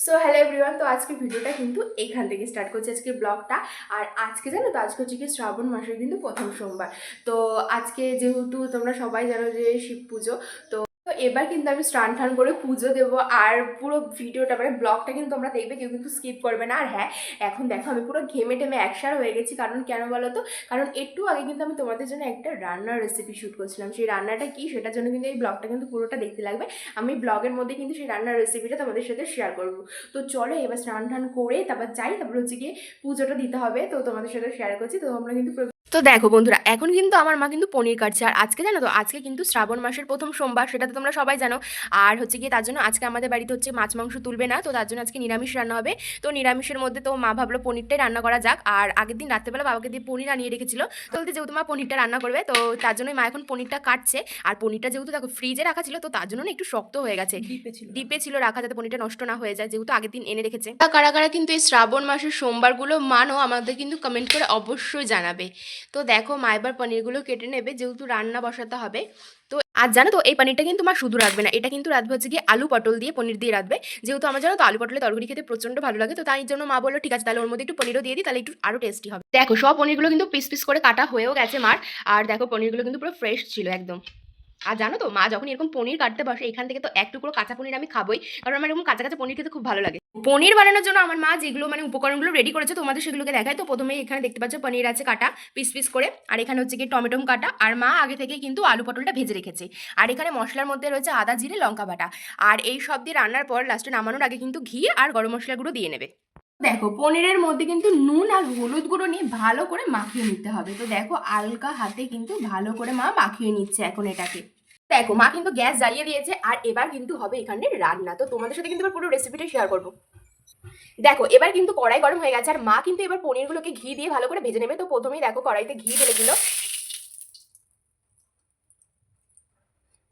So hello everyone তো আজকে ভিডিওটা কিন্তু এখান থেকে স্টার্ট করছে আজকে ব্লগটা আর আজকে জানো তো, আজকে হচ্ছে কি শ্রাবণ মাসের কিন্তু প্রথম সোমবার। তো আজকে যেহেতু তোমরা সবাই জানো যে শিব পুজো, তো এবার কিন্তু আমি স্নান টান করে পুজো দেবো আর পুরো ভিডিওটা মানে ব্লগটা কিন্তু তোমরা দেখবে, কেউ কিন্তু স্কিপ করবে না। আর হ্যাঁ এখন দেখো আমি পুরো ঘেমে টেমে একসার হয়ে গেছি, কারণ কেন বলো তো কারণ একটু আগে কিন্তু আমি তোমাদের জন্য একটা রান্নার রেসিপি শ্যুট করছিলাম। সেই রান্নাটা কি, সেটার জন্য কিন্তু এই ব্লগটা কিন্তু পুরোটা দেখতে লাগবে। আমি ব্লগের মধ্যে কিন্তু সেই রান্নার রেসিপিটা তোমাদের সাথে শেয়ার করব। তো চলো এবার স্নান টান করে তারপর যাই, তারপর হচ্ছে গিয়ে পুজোটা দিতে হবে। তো তোমাদের সাথে শেয়ার করছি, তো তোমরা কিন্তু তো দেখো বন্ধুরা এখন কিন্তু আমার মা কিন্তু পনির কাটছে। আর আজকে জানো তো আজকে কিন্তু শ্রাবণ মাসের প্রথম সোমবার সেটা তো তোমরা সবাই জানো। আর হচ্ছে গিয়ে তার জন্য আজকে আমাদের বাড়িতে হচ্ছে মাছ মাংস তুলবে না তো তার জন্য আজকে নিরামিষ রান্না হবে। তো নিরামিষের মধ্যে তো মা ভাবলো পনিরটাই রান্না করা যাক। আর আগের দিন রাত্রেবেলা বাবাকে দিয়ে পনির আনিয়ে রেখেছিল। তো বলতে যেহেতু মা পনিরটা রান্না করবে তো তার জন্যই মা এখন পনিরটা কাটছে। আর পনিরটা যেহেতু দেখো ফ্রিজে রাখা ছিল তো তার জন্য না একটু শক্ত হয়ে গেছে। ডিপে ছিল। রাখা যাতে পনিরটা নষ্ট না হয়ে যায় যেহেতু আগের দিন এনে রেখেছে। তা কারা কারা কিন্তু এই শ্রাবণ মাসের সোমবারগুলো মানো আমাদের কিন্তু কমেন্ট করে অবশ্যই জানাবে। তো দেখো মা এবার পনিরগুলো কেটে নেবে, যেহেতু রান্না বসাতে হবে। তো আর জানো তো, এই পনিরটা কিন্তু মা শুধু রাখবে না, এটা কিন্তু রাখবে হচ্ছে গিয়ে আলু পটল দিয়ে পনির দিয়ে রাখবে যেহেতু আমার জানো তো, আলু পটলের তরকারি খেতে প্রচণ্ড ভালো লাগে, তো তাই জন্য মা বলল, ঠিক আছে, তাহলে ওর মধ্যে একটু পনিরও দিয়ে দিই, তাহলে একটু আরও টেস্টি হবে। দেখো, সব পনিরগুলো কিন্তু পিস পিস করে কাটা হয়েও গেছে মার, আর দেখো পনিরগুলো কিন্তু পুরো ফ্রেশ ছিল একদম। আর জানো তো, মা যখন এরকম পনির কাটতে বসে, এখান থেকে তো এক টুকরো কাঁচা পনির আমি খাবোই, কারণ আমার এরকম কাঁচা কাঁচা পনির খেতে খুব ভালো লাগে। পনির বানানোর জন্য আমার মা যেগুলো মানে উপকরণগুলো রেডি করেছে, তোমাদের সেগুলোকে দেখায়। তো প্রথমে এখানে দেখতে পাচ্ছ পনির আছে কাটা পিস পিস করে। আর এখানে হচ্ছে কি টমেটো কাটা। আর মা আগে থেকে কিন্তু আলু পটলটা ভেজে রেখেছে। আর এখানে মশলার মধ্যে রয়েছে আদা, জিরে, লঙ্কা বাটা। আর এই সব দিয়ে রান্নার পর লাস্টে নামানোর আগে কিন্তু ঘি আর গরম মশলাগুলো দিয়ে নেবে। দেখো, পনিরের মধ্যে কিন্তু নুন আর হলুদ গুঁড়ো নিয়ে ভালো করে মাখিয়ে নিতে হবে। তো দেখো আলকা হাতে কিন্তু ভালো করে মা মাখিয়ে নিচ্ছে এখন এটাকে। দেখো, মা কিন্তু গ্যাস জ্বালিয়ে দিয়েছে, আর এবার কিন্তু হবে এখানে রান্না। তো তোমাদের সাথে কিন্তু এবার পুরো রেসিপিটা শেয়ার করব। দেখো, এবার কিন্তু কড়াই গরম হয়ে গেছে, আর মা কিন্তু এবার পনিরগুলোকে ঘি দিয়ে ভালো করে ভেজে নেবে। তো প্রথমেই দেখো, কড়াইতে ঘি ঢেলে দিল।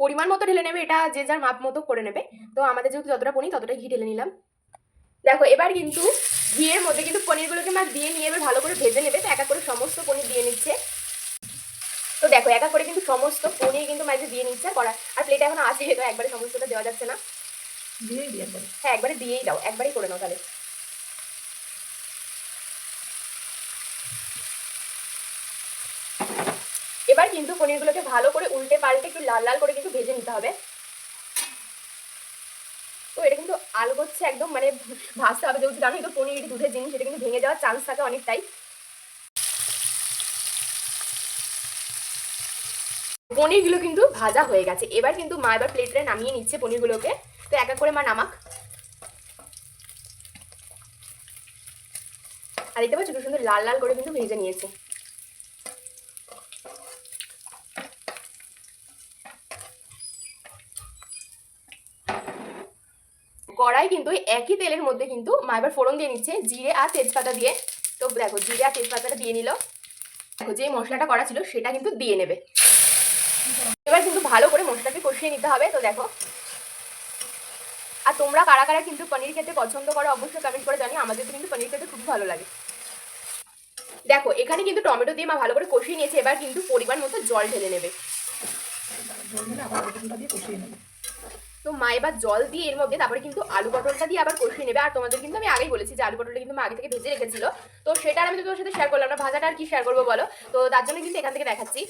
পরিমাণ মতো ঢেলে নেবে, এটা যে যার মাপ মতো করে নেবে। তো আমাদের যেহেতু যতটা পনির ততটা ঘি ঢেলে নিলাম। দেখো, এবার কিন্তু ঘিয়ের মধ্যে কিন্তু পনিরগুলোকে মা দিয়ে নিয়ে এবার ভালো করে ভেজে নেবে। তো একা করে সমস্ত পনির দিয়ে নিচ্ছে। তো দেখো একা করে কিন্তু সমস্ত পনির কিন্তু মাঝে দিয়ে নিচ্ছে করা আর প্লেট এখন আছে তো একবারে সমস্তটা দেওয়া যাচ্ছে না। দিয়ে দিয়ে হ্যাঁ একবারে দিয়েই দাও একবারেই করে নাও তাহলে। এবার কিন্তু পনিরগুলোকে ভালো করে উল্টে পাল্টে একটু লাল লাল করে কিন্তু ভেজে নিতে হবে। তো এটা কিন্তু আলু হচ্ছে একদম মানে ভাজতে হবে যেহেতু জানো তো পনির দুধের জিনিস এটা কিন্তু ভেঙে যাওয়ার চান্স থাকে অনেকটাই। পনিরগুলো কিন্তু ভাজা হয়ে গেছে। এবার কিন্তু মা এবার প্লেটে নামিয়ে নিচ্ছে পনিরগুলোকে। তো এক এক করে মা নামাক। আর পাচ্ছ কি সুন্দর লাল লাল করে কিন্তু ভেজে নিয়েছে। কড়াই কিন্তু একই তেলের মধ্যে কিন্তু মা এবার ফোড়ন দিয়ে নিচ্ছে জিরে আর তেজপাতা দিয়ে। তো দেখো, জিরে আর তেজপাতাটা দিয়ে নিল। দেখো যে মশলাটা করা ছিল সেটা কিন্তু দিয়ে নেবে। এবার কিন্তু ভালো করে মশলাকে কষিয়ে নিতে হবে, তো দেখো। আর তোমরা কারা কারা কিন্তু পনির খেতে পছন্দ করো, অবশ্যই কমেন্ট করে জানি আমাদের কিন্তু পনির খেতে খুব ভালো লাগে। দেখো, এখানে কিন্তু টমেটো দিয়ে মা ভালো করে কষিয়ে নিয়েছে, এবার কিন্তু পরিমাণ মতো জল ঢেলে নেবে। তো মা এবার জল দিয়ে এর মধ্যে তারপরে কিন্তু আলু পটলটা দিয়ে আবার কষিয়ে নেবে, আর তোমাদের কিন্তু আমি আগেই বলেছি যে আলু পটলটা কিন্তু মা আগে থেকে ভেজে রেখেছিল। তো সেটা আমি তোমার সাথে শেয়ার করলাম না, ভাজাটা আর কি শেয়ার করব বলো? তো তার জন্য কিন্তু এখান থেকে দেখাচ্ছি।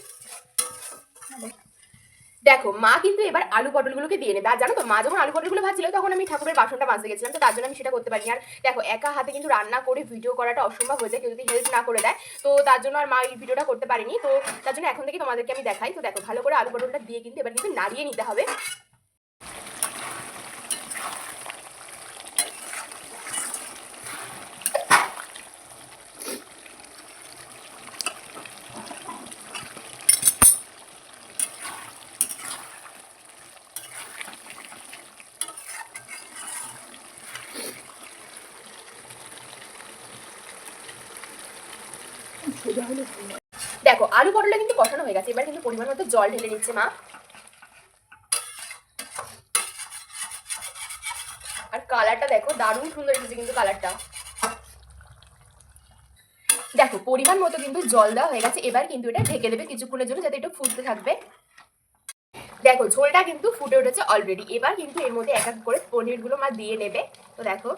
দেখো, মা কিন্তু এবার আলু পটলগুলোকে দিয়ে নেবে। আর জানো তো, মা যখন আলু পটলগুলো ভাজছিল, তখন আমি ঠাকুরের বাসনটা মাজতে গেছিলাম, তো তার জন্য আমি সেটা করতে পারিনি। আর দেখো, একা হাতে কিন্তু রান্না করে ভিডিও করাটা অসম্ভব হয়ে যায়, কেউ যদি হেল্প না করে দেয়, তো তার জন্য আর মা এই ভিডিওটা করতে পারিনি। তো তার জন্য এখন থেকে তোমাদেরকে আমি দেখাই। তো দেখো, ভালো করে আলু পটলটা দিয়ে কিন্তু এবার কিন্তু নাড়িয়ে নিতে হবে। দেখো, আলু পটলটা কিন্তু কষানো হয়ে গেছে, এবার কিন্তু পরিমাণ মতো জল ঢেলে নিচ্ছে মা। আর কালারটা দেখো, দারুণ সুন্দর এসেছে কিন্তু কালারটা। দেখো, পরিমাণ মতো কিন্তু জল দেওয়া হয়ে গেছে, এবার কিন্তু এটা ঢেকে দেবে কিছুক্ষণের জন্য যাতে একটু ফুটতে থাকবে। দেখো, ঝোলটা কিন্তু ফুটে উঠেছে অলরেডি এবার কিন্তু এর মধ্যে এক এক করে পনিরগুলো মা দিয়ে নেবে। তো দেখো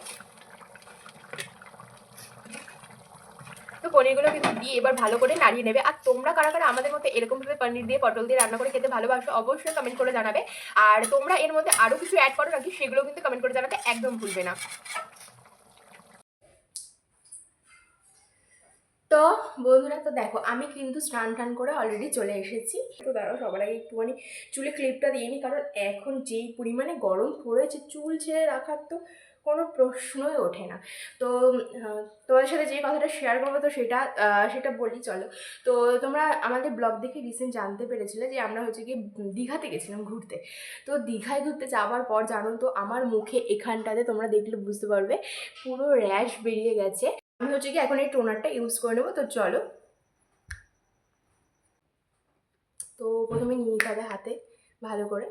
তো পনিরগুলো কিন্তু দিয়ে এবার ভালো করে নাড়িয়ে নেবে। আর তোমরা কারা কারা আমাদের মধ্যে এরকম ভাবে পনির দিয়ে পটল দিয়ে রান্না করে খেতে ভালোবাসো, অবশ্যই কমেন্ট করে জানাবে। আর তোমরা এর মধ্যে আরও কিছু অ্যাড করো নাকি, সেগুলো কিন্তু কমেন্ট করে জানাতে একদম ভুলবে না। তো বন্ধুরা, তো দেখো, আমি কিন্তু স্নান টান করে অলরেডি চলে এসেছি। তো দাঁড়াও, সবার আগে একটুখানি চুলে ক্লিপটা দিয়ে নিই কারণ এখন যেই পরিমাণে গরম পড়েছে, চুল ছেড়ে রাখার তো কোনো প্রশ্নই ওঠে না। তো তোমাদের সাথে যে কথাটা শেয়ার করব তো সেটা সেটা বলি, চলো। তো তোমরা আমাদের ব্লগ দেখে রিসেন্ট জানতে পেরেছিলে যে আমরা হচ্ছে কি দীঘাতে গেছিলাম ঘুরতে। তো দীঘায় ঘুরতে যাওয়ার পর জানো তো আমার মুখে এখানটাতে তোমরা দেখলে বুঝতে পারবে পুরো র্যাশ বেরিয়ে গেছে। আমি হচ্ছে কি এখন এই টোনারটা ইউজ করে নেব, তো চলো। তো প্রথমে নিয়ে হবে হাতে, ভালো করে।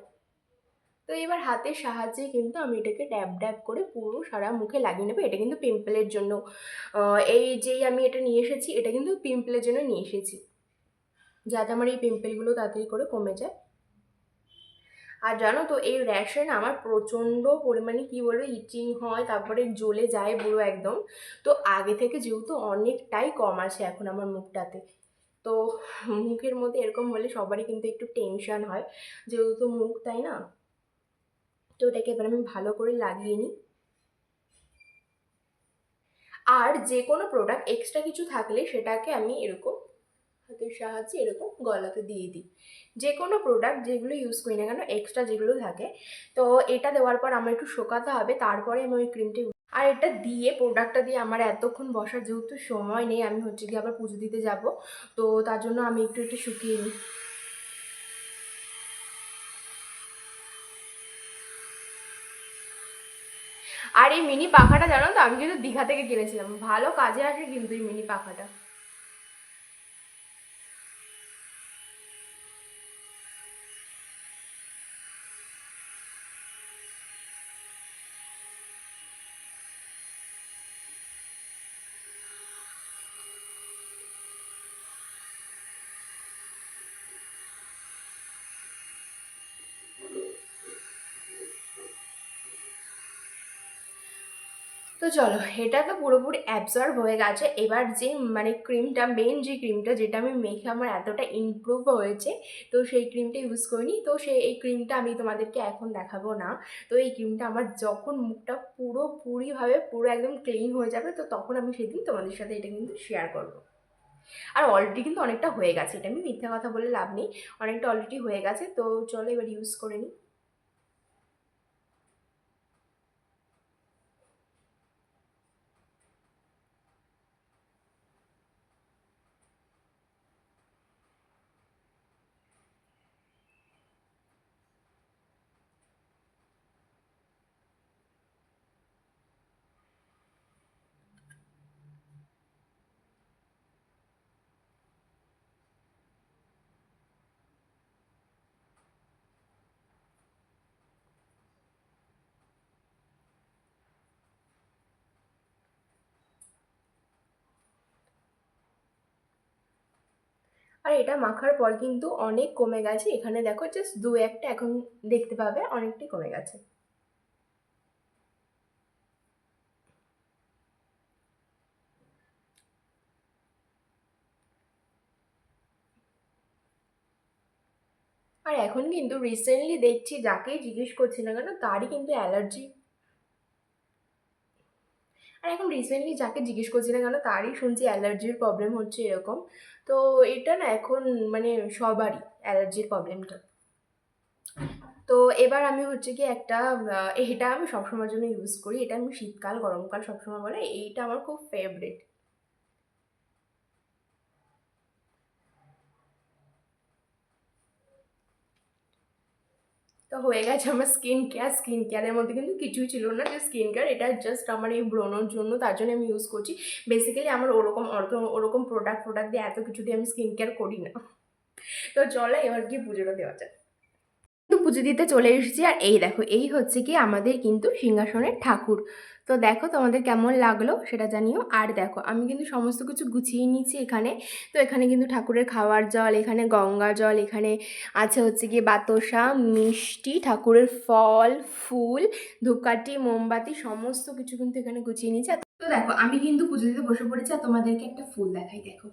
তো এবার হাতের সাহায্যে কিন্তু আমি এটাকে ড্যাব ড্যাব করে পুরো সারা মুখে লাগিয়ে নেব। এটা কিন্তু পিম্পলের জন্য। এই যেই আমি এটা নিয়ে এসেছি, এটা কিন্তু পিম্পলের জন্য নিয়ে এসেছি। যাতে আমার এই পিম্পলগুলো তাড়াতাড়ি করে কমে যায়। আর জানো তো, এই র্যাশে না আমার প্রচণ্ড পরিমাণে কী বলব, ইচিং হয়, তারপরে জ্বলে যায় পুরো একদম। তো আগে থেকে যেহেতু অনেকটাই কম আছে এখন আমার মুখটাতে। তো মুখের মধ্যে এরকম হলে সবারই কিন্তু একটু টেনশন হয়। যেহেতু মুখ, তাই না? তো এটাকে এবার আমি ভালো করে লাগিয়ে নিই। আর যে কোনো প্রোডাক্ট এক্সট্রা কিছু থাকলে সেটাকে আমি এরকম হাতের সাহায্যে এরকম গলাতে দিয়ে দিই। যে কোনো প্রোডাক্ট যেগুলো ইউজ করি না কেন এক্সট্রা যেগুলো থাকে, তো এটা দেওয়ার পর আমার একটু শোকাতে হবে, তারপরে আমি ওই ক্রিমটি আর এটা দিয়ে প্রোডাক্টটা দিয়ে আমার এতক্ষণ বসার যেহেতু সময় নেই, আমি হচ্ছে গিয়ে আবার পুজো দিতে যাব, তো তার জন্য আমি একটু একটু শুকিয়ে নিই। আর এই মিনি পাখাটা জানো তো? আমি কিন্তু দীঘা থেকে কিনেছিলাম। ভালো কাজে আসে কিন্তু এই মিনি পাখাটা। তো চলো, এটা তো পুরোপুরি অ্যাবজর্ব হয়ে গেছে। এবার যে মানে ক্রিমটা মেন যে ক্রিমটা যেটা আমি মেখে আমার এতটা ইমপ্রুভ হয়েছে, তো সেই ক্রিমটা ইউজ করিনি তো সেই, এই ক্রিমটা আমি তোমাদেরকে এখন দেখাবো না। তো এই ক্রিমটা আমার যখন মুখটা পুরোপুরিভাবে পুরো একদম ক্লিন হয়ে যাবে, তো তখন আমি সেদিন তোমাদের সাথে এটা কিন্তু শেয়ার করব। আর অলরেডি কিন্তু অনেকটা হয়ে গেছে। এটা আমি মিথ্যা কথা বলে লাভ নেই। অনেকটা অলরেডি হয়ে গেছে। তো চলো এবার ইউজ করে নিই। আর এটা মাখার পর কিন্তু অনেক কমে গেছে। এখানে দেখো জাস্ট দু একটা এখন দেখতে পাবে অনেকটাই কমে গেছে। আর এখন কিন্তু রিসেন্টলি দেখছি যাকেই জিজ্ঞেস করছি না কেন, তারই কিন্তু অ্যালার্জি আর এখন রিসেন্টলি যাকে জিজ্ঞেস করছি না কেন, তারই শুনছি অ্যালার্জির প্রবলেম হচ্ছে এরকম। তো এটা না এখন মানে সবারই অ্যালার্জির প্রবলেমটা। তো এবার আমি হচ্ছে কি একটা এটা আমি সবসময়ের জন্য ইউজ করি, এটা আমি শীতকাল, গরমকাল সবসময় বলে, এইটা আমার খুব ফেভারিট তো হয়ে গেছে আমার স্কিন কেয়ার স্কিন কেয়ারের মধ্যে কিন্তু কিছুই ছিল না। যে স্কিন কেয়ার এটা জাস্ট আমার এই ব্রণর জন্য, তার জন্য আমি ইউজ করছি। বেসিক্যালি আমার ওরকম ওরকম প্রোডাক্ট প্রোডাক্ট দিয়ে এত কিছু দিয়ে আমি স্কিন কেয়ার করি না। তো চলে এবার গিয়ে পুজোটা দেওয়া কিন্তু পুজো দিতে চলে এসেছি। আর এই দেখো, এই হচ্ছে কি আমাদের কিন্তু সিংহাসনের ঠাকুর। তো দেখো তোমাদের কেমন লাগল সেটা জানিও। আর দেখো, আমি কিন্তু সমস্ত কিছু গুছিয়ে নিয়েছি এখানে। তো এখানে কিন্তু ঠাকুরের খাওয়ার জল, এখানে গঙ্গা জল, এখানে আছে হচ্ছে গিয়ে বাতাসা, মিষ্টি, ঠাকুরের ফল, ফুল, ধূপকাঠি, মোমবাতি, সমস্ত কিছু কিন্তু এখানে গুছিয়ে নিয়েছি। তো দেখো, আমি কিন্তু পুজো দিতে বসে পড়েছি আর তোমাদেরকে একটা ফুল দেখাই, দেখো।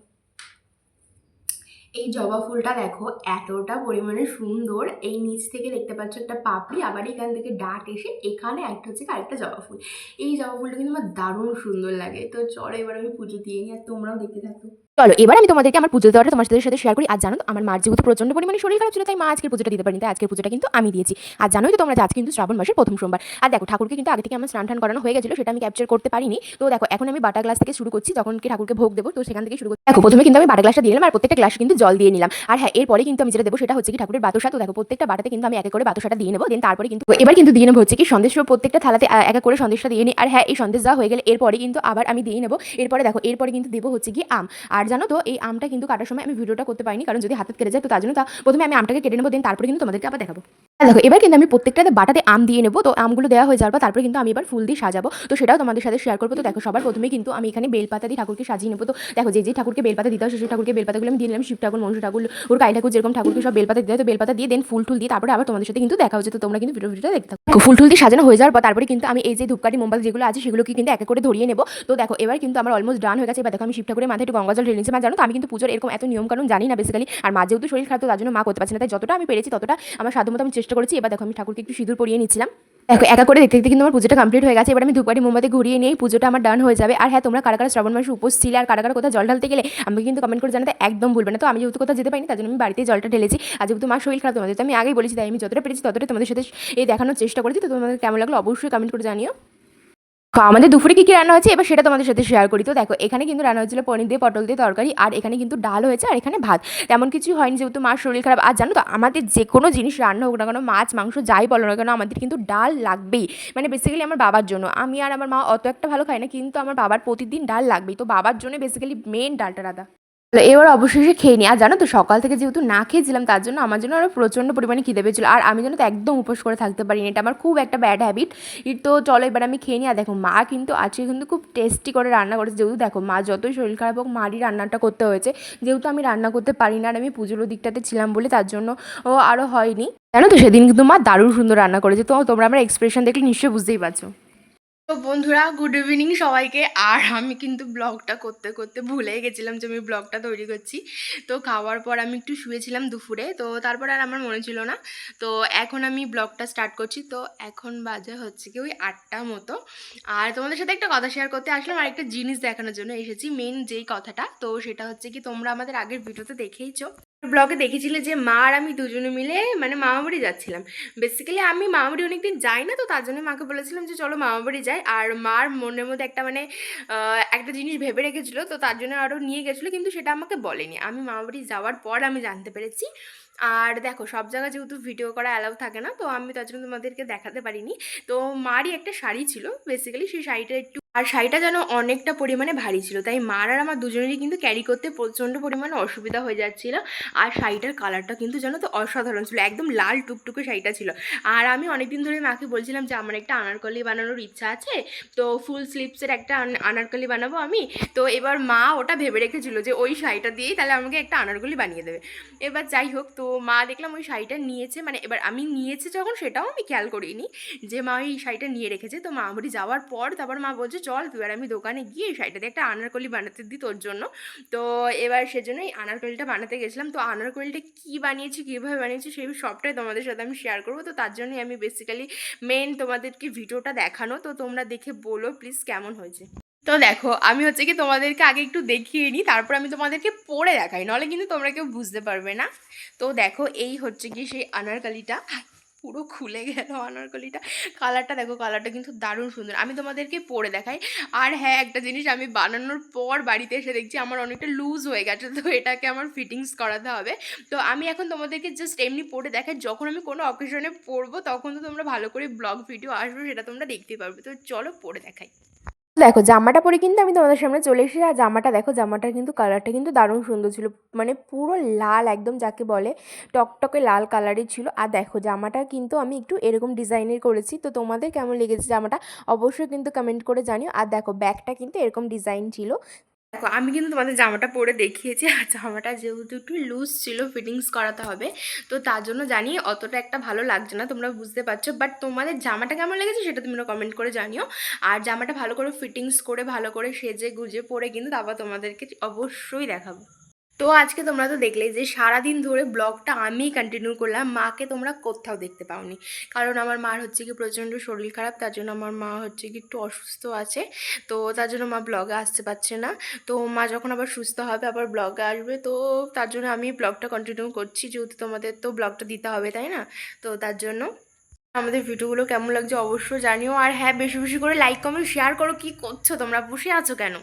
এই জবা ফুলটা দেখো, এতটা পরিমাণে সুন্দর। এই নিচ থেকে দেখতে পাচ্ছ একটা পাপড়ি, আবার এখান থেকে ডাট এসে এখানে একটা হচ্ছে আরেকটা জবা ফুল। এই জবা ফুলটা কিন্তু আমার দারুণ সুন্দর লাগে। তো চলো এবার আমি পুজো দিয়ে নিই, আর তোমরাও দেখতে থাকো। চলো, এবার আমি তোমাদেরকে আমার পুজো দেওয়াটা তোমাদের সাথে শেয়ার করি। আর জানো তো, আমার মার যেহেতু প্রচণ্ড পরিমাণে শরীর খারাপ ছিল, তাই মা আজকের পুজোটা দিতে পারিনি, তাই আজকের পুজোটা কিন্তু আমি দিয়েছি। আর জানোই তো তোমরা যে আজকে কিন্তু শ্রাবণ মাসের প্রথম সোমবার। আর দেখো, ঠাকুরকে কিন্তু আগে থেকে আমার স্নান টান করানো হয়ে গেছিল, সেটা আমি ক্যাপচার করতে পারিনি। তো দেখো, এখন আমি বাটা গ্লাস থেকে শুরু করছি, যখন কি ঠাকুরকে ভোগ দেবো, তো সেখান থেকে শুরু করছি। দেখো, প্রথমে কিন্তু আমি বাটা গ্লাসটা দিয়ে নিলাম, আর প্রত্যেকটা গ্লাস কিন্তু জল দিয়ে নিলাম। আর হ্যাঁ এরপরে কিন্তু আমি যেটা দেবো, সেটা হচ্ছে কি ঠাকুরের বাতাসা তো দেখো, প্রত্যেকটা বাটাতে কিন্তু আমি একে করে বাতাসাটা দিয়ে নেব দেন তারপরে কিন্তু এবার কিন্তু দিয়ে নেব হচ্ছে কি সন্দেশ প্রত্যেকটা থালাতে এক এক করে সন্দেশটা দিয়ে নিই। আর হ্যাঁ এই সন্দেশ দেওয়া হয়ে গেলে এরপরে কিন্তু আবার আমি দিয়ে নেব। এরপরে দেখো, এরপরে কিন্তু দেবো হচ্ছে কি আম। আর জানো তো, এই আমটা কিন্তু কাটার সময় আমি ভিডিওটা করতে পারিনি, কারণ যদি হাতে কেটে যায়, তো তার জন্য তা প্রথমে আমি আমটাকে কেটে নেব, দিন তারপরে কিন্তু তোমাদেরকে আবার দেখাবো। আর দেখো, এবার কিন্তু আমি প্রত্যেকটাতে বাটাতে আম দিয়ে নেব। তো আমগুলো দেওয়া হয়ে যাওয়ার পর তারপরে কিন্তু আমি এবার ফুল দিয়ে সাজাবো। তো সেটাও তোমাদের সাথে শেয়ার করব। তো দেখো, সবার প্রথমে কিন্তু আমি এখানে বেলপাতা দিয়ে ঠাকুরকে সাজিয়ে নেব। তো দেখো, যে যে ঠাকুরকে বেলপাতা দিতে হয় সেই ঠাকুরকে বেলপাতাগুলো আমি দিয়ে নিলাম। শিব ঠাকুর মনুষ ঠাকুর, ওর কালী ঠাকুর যেরকম ঠাকুরকে সব বেলপাতা দিতে হয়, তো বেলপাতা দিয়ে দেন ফুল টুল দিয়ে তারপরে আবার তোমাদের সাথে কিন্তু দেখা হচ্ছে। তো তোমরা কিন্তু ভিডিও ভিডিওটা দেখতে থাকো। ফুল টুল দিয়ে সাজানো হয়ে যাওয়ার পর তারপরে কিন্তু আমি এই যে ধূপকাঠি, মোমবাতি যেগুলো আছে, সেগুলোকে কিন্তু একে করে ধরিয়ে নেব। তো দেখো, এবার কিন্তু আমার অলমোস্ট ডান হয়ে গেছে। এবার দেখো, আমি শিব ঠাকুরের মাথায় একটু গঙ্গা জল ঢেলে নিয়েছি। মা, জানো তো, আমি কিন্তু পুজোর এরকম এত নিয়ম কানুন জানি না বেসিক্যালি আর মা যেহেতু শরীর খারাপ, তো তার জন্য মা করতে পারছি না। তাই যতটা আমি পেরেছি, ততটা আমার সাধ্যমতো আমি চেষ্টা করেছি। এবার দেখো আমি ঠাকুরকে একটু সিঁদুর পরিয়ে নিয়েছিলাম দেখো, একা করে দেখতে দেখতে কিন্তু আমার পুজোটা কমপ্লিট হয়ে গেছে। এবার আমি ধূপকাঠি মোমবাতি ঘুরিয়ে নিয়ে পুজোটা আমার ডান হয়ে যাবে। আর হ্যাঁ তোমরা কারা কারা শ্রাবণ মাসে উপোস আর কারা কারা কোথাও জল ঢালতে গেলে আমি কিন্তু কমেন্ট করে জানাতে একদম ভুলবে না। তো আমি যেহেতু কোথাও যেতে পারিনি, তার জন্য আমি বাড়িতে জলটা ঢেলেছি। আর যেহেতু মার শরীর খারাপ, তোমাদের আমি আগেই বলেছি, তাই আমি যতটা পেরেছি ততটা তোমাদের সাথে এই দেখানোর চেষ্টা করেছি। তো তোমাদের কেমন লাগল অবশ্যই কমেন্ট করে জানিও। আমাদের দুপুরে কী কী রান্না হয়েছে? এবার সেটা তোমাদের সাথে শেয়ার করি। তো দেখো, এখানে কিন্তু রান্না হয়েছিল পনির দিয়ে পটল দিয়ে তরকারি, আর এখানে কিন্তু ডাল হয়েছে, আর এখানে ভাত। তেমন কিছুই হয়নি, যেহেতু মার শরীর খারাপ। আর জানো তো, আমাদের যে কোনো জিনিস রান্না হোক না কেন, মাছ, মাংস, যাই বলো না কেন, আমাদের কিন্তু ডাল লাগবেই। মানে বেসিক্যালি আমার বাবার জন্য। আমি আর আমার মা অত একটা ভালো খাই না, কিন্তু আমার বাবার প্রতিদিন ডাল লাগবেই। তো বাবার জন্য বেসিক্যালি মেন ডালটা রাধা। এবার অবশেষে খেয়ে নিই আর জানো তো, সকাল থেকে যেহেতু না খেয়েছিলাম, তার জন্য আমার জন্য আরও প্রচণ্ড পরিমাণে খিদে পেয়েছিল। আর আমি যেন তো একদম উপোস করে থাকতে পারিনি। এটা আমার খুব একটা ব্যাড হ্যাবিট তো চলো, এবার আমি খেয়ে নিই আর দেখো, মা কিন্তু আজকে কিন্তু খুব টেস্টি করে রান্না করেছে। যেহেতু দেখো, মা যতই শরীর খারাপ হোক, মারই রান্নাটা করতে হয়েছে। যেহেতু আমি রান্না করতে পারি না, আর আমি পুজোর দিকটাতে ছিলাম বলে, তার জন্য ও আরও হয়নি। জানো তো, সেদিন কিন্তু মা দারুণ সুন্দর রান্না করেছে। তো তোমরা আমার এক্সপ্রেশন দেখলে নিশ্চয়ই বুঝতেই পারছ। তো বন্ধুরা গুড ইভিনিং সবাইকে। আর আমি কিন্তু ব্লগটা করতে করতে ভুলে গেছিলাম যে আমি ব্লগটা তৈরি করছি। তো খাওয়ার পর আমি একটু শুয়েছিলাম দুপুরে, তো তারপর আর আমার মনে ছিল না। তো এখন আমি ব্লগটা স্টার্ট করছি। তো এখন বাজে হচ্ছে কি ওই আটটা মতো। আর তোমাদের সাথে একটা কথা শেয়ার করতে আসলাম। আর একটা জিনিস দেখানোর জন্য এসেছি মেন যেই কথাটা, তো সেটা হচ্ছে কি তোমরা আমাদের আগের ভিডিওতে দেখেইছো। ব্লগে দেখেছিলে যে মা আর আমি দুজনে মিলে মানে মামাবাড়ি যাচ্ছিলাম। বেসিক্যালি আমি মামাবাড়ি অনেকদিন যাই না, তো তার জন্য মাকে বলেছিলাম যে চলো মামাবাড়ি যাই। আর মার মনের মধ্যে একটা মানে একটা জিনিস ভেবে রেখেছিল, তো তার জন্য আরও নিয়ে গেছিল, কিন্তু সেটা আমাকে বলেনি। আমি মামাবাড়ি যাওয়ার পর আমি জানতে পেরেছি। আর দেখো, সব জায়গায় যেহেতু ভিডিও করা অ্যালাউ থাকে না, তো আমি তার জন্য তোমাদেরকে দেখাতে পারিনি। তো মারই একটা শাড়ি ছিল বেসিক্যালি সেই শাড়িটা একটু আর শাড়িটা যেন অনেকটা পরিমাণে ভারী ছিল। তাই মার আর আমার দুজনেরই কিন্তু ক্যারি করতে প্রচণ্ড পরিমাণে অসুবিধা হয়ে যাচ্ছিল। আর শাড়িটার কালারটা কিন্তু জানো তো অসাধারণ ছিল, একদম লাল টুকটুকে শাড়িটা ছিল। আর আমি অনেকদিন ধরে মাকে বলছিলাম যে, আমার একটা আনারকলি বানানোর ইচ্ছা আছে, তো ফুল স্লিপসের একটা আনারকলি বানাবো আমি। তো এবার মা ওটা ভেবে রেখেছিল যে, ওই শাড়িটা দিয়েই তাহলে আমাকে একটা আনারকলি বানিয়ে দেবে। এবার যাই হোক, তো মা দেখলাম ওই শাড়িটা নিয়েছে মানে এবার আমি নিয়েছে যখন সেটাও আমি খেয়াল করিনি যে, মা ওই শাড়িটা নিয়ে রেখেছে। তো মা বাড়ি যাওয়ার পর, তারপর মা বলছে চল তুই আর আমি দোকানে গিয়ে এই শাড়িটা একটা আনারকলি বানাতে দিই তোর জন্য। তো এবার সেজন্য এই আনারকলিটা বানাতে গেছিলাম। তো আনারকলিটা কী বানিয়েছি, কীভাবে বানিয়েছি সেই সবটাই তোমাদের সাথে আমি শেয়ার করব। তো তার জন্যই আমি বেসিক্যালি মেন তোমাদেরকে ভিডিওটা দেখানো। তো তোমরা দেখে বলো প্লিজ কেমন হয়েছে। তো দেখো, আমি হচ্ছে কি তোমাদেরকে আগে একটু দেখিয়ে নিই, তারপর আমি তোমাদেরকে পরে দেখাই। নাহলে কিন্তু তোমরা কেউ বুঝতে পারবে না। তো দেখো, এই হচ্ছে কি সেই আনারকালিটা। পুরো খুলে গেল আনারকলিটা কালারটা দেখো, কালারটা কিন্তু দারুণ সুন্দর। আমি তোমাদেরকে পরে দেখাই। আর হ্যাঁ একটা জিনিস আমি বানানোর পর বাড়িতে এসে দেখছি আমার অনেকটা লুজ হয়ে গেছে, তো এটাকে আমার ফিটিংস করাতে হবে। তো আমি এখন তোমাদেরকে জাস্ট এমনি পরে দেখাই। যখন আমি কোনো অকেশনে পরবো, তখন তো তোমরা ভালো করে ব্লগ ভিডিও আসবে, সেটা তোমরা দেখতে পারবে। তো চলো পরে দেখাই। দেখো, জামাটা পরে কিন্তু আমি তোমাদের সামনে চলে এসেছি। আর জামাটা দেখো, জামাটার কিন্তু কালারটা কিন্তু দারুণ সুন্দর ছিল। মানে পুরো লাল একদম যাকে বলে, টকটকে লাল কালারের ছিল। আর দেখো, জামাটা কিন্তু আমি একটু এরকম ডিজাইনের করেছি। তো তোমাদের কেমন লেগেছে জামাটা? অবশ্যই কিন্তু কমেন্ট করে জানিও। আর দেখো, ব্যাগটা কিন্তু এরকম ডিজাইন ছিল। দেখো, আমি কিন্তু তোমাদের জামাটা পরে দেখিয়েছি, আর জামাটা যেহেতু একটু লুজ ছিল ফিটিংস করাতে হবে, তো তার জন্য জানি অতটা একটা ভালো লাগছে না, তোমরা বুঝতে পারছ। বাট তোমাদের জামাটা কেমন লেগেছে সেটা তোমরা কমেন্ট করে জানিও। আর জামাটা ভালো করে ফিটিংস করে, ভালো করে সেজে গুজে পরে কিন্তু তারপর তোমাদেরকে অবশ্যই দেখাবো। তো আজকে তোমরা তো দেখলেই যে সারাদিন ধরে ব্লগটা আমিই কন্টিনিউ করলাম, মাকে তোমরা কোথাও দেখতে পাওনি। কারণ আমার মার হচ্ছে কি প্রচণ্ড শরীর খারাপ, তার জন্য আমার মা হচ্ছে কি একটু অসুস্থ আছে, তো তার জন্য মা ব্লগে আসতে পারছে না। তো মা যখন আবার সুস্থ হবে, আবার ব্লগে আসবে, তো তার জন্য আমি ব্লগটা কন্টিনিউ করছি, যেহেতু তোমাদের তো ব্লগটা দিতে হবে, তাই না? তো তার জন্য আমাদের ভিডিওগুলো কেমন লাগছে অবশ্যই জানিও। আর হ্যাঁ বেশি বেশি করে লাইক কমেন্ট শেয়ার করো। কি করছ? তোমরা বসে আছো কেন?